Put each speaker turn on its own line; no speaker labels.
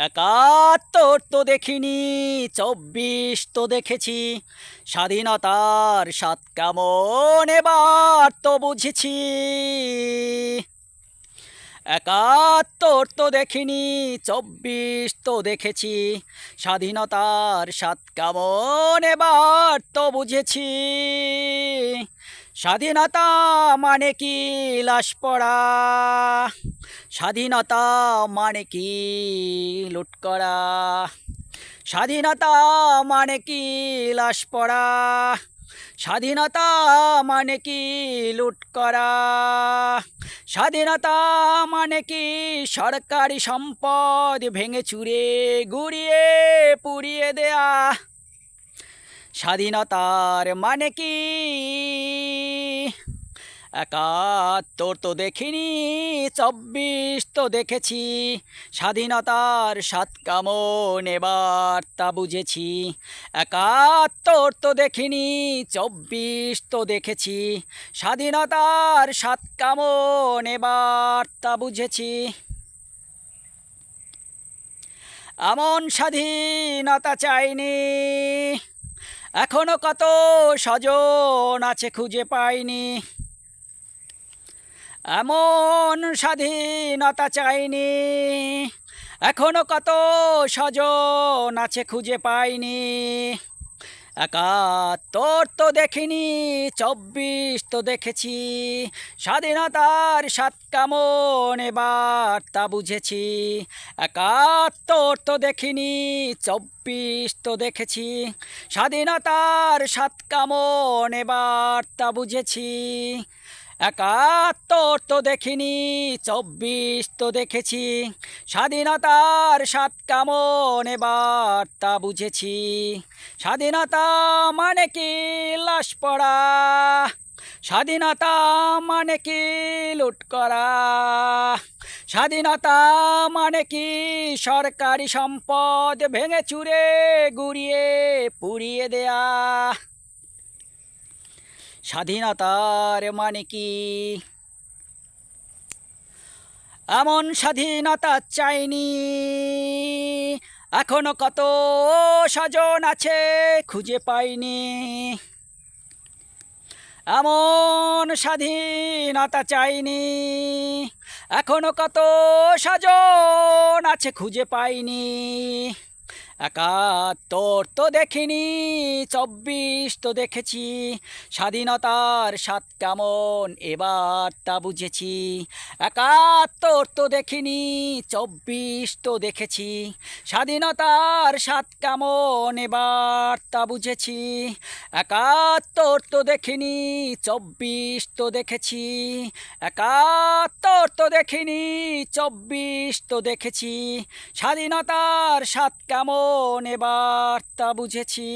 একাত্তর তো দেখিনি, চব্বিশ তো দেখেছি। স্বাধীনতার সাত কেমন এবার তো বুঝেছি। একাত্তর তো দেখিনি, চব্বিশ তো দেখেছি। স্বাধীনতার সাত কেমন এবার তো বুঝেছি। স্বাধীনতা মানে কি, লাশ পড়া? স্বাধীনতা মানে কি, লুট করা? স্বাধীনতা মানে কি, লাশ পড়া? স্বাধীনতা মানে কি, লুট করা? স্বাধীনতা মানে কি, সরকারি সম্পদ ভেঙে চুরে, গুড়িয়ে, পুড়িয়ে দেয়া? স্বাধীনতার মানে কি? একাত্তর তো দেখিনি, চব্বিশ তো দেখেছি। স্বাধীনতার সাত কামন এবার তা বুঝেছি। একাত্তর তো দেখিনি, চব্বিশ তো দেখেছি। স্বাধীনতার সাত কামন এবার তা বুঝেছি। এমন স্বাধীনতা চাইনি। এখনও কত স্বজন আছে খুঁজে পাইনি। এমন স্বাধীনতা চাইনি। এখনও কত স্বজন আছে খুঁজে পাইনি। একাত্তর তো দেখিনি, চব্বিশ তো দেখেছি। স্বাধীনতার সাত কামন এবার তা বুঝেছি। একাত্তর তো দেখিনি, চব্বিশ তো দেখেছি। স্বাধীনতার সাত কামন এবার তা বুঝেছি। একাত্তর তো দেখিনি, চব্বিশ তো দেখেছি। স্বাধীনতার সাত কেমন এবার তা বুঝেছি। স্বাধীনতা মানে কি লাশ পড়া? স্বাধীনতা মানে কি লুট করা? স্বাধীনতা মানে কি সরকারি সম্পদ ভেঙে চুরে, গুড়িয়ে পুড়িয়ে দেয়া? স্বাধীনতার মানে কি? এমন স্বাধীনতা চাইনি। এখনও কত স্বজন আছে খুঁজে পাইনি। এমন স্বাধীনতা চাইনি। এখনও কত স্বজন আছে খুঁজে পাইনি। একাত্তর তো দেখিনি, চব্বিশ তো দেখেছি। স্বাধীনতার সাত কেমন, এবার তা বুঝেছি। একাত্তর তো দেখিনি, চব্বিশ তো দেখেছি। স্বাধীনতার সাত কেমন, এবার তা বুঝেছি। একাত্তর তো দেখিনি, চব্বিশ তো দেখেছি। একাত্তর তো দেখিনি, চব্বিশ তো দেখেছি। স্বাধীনতার সাত কেমন এবার তা বুঝেছি।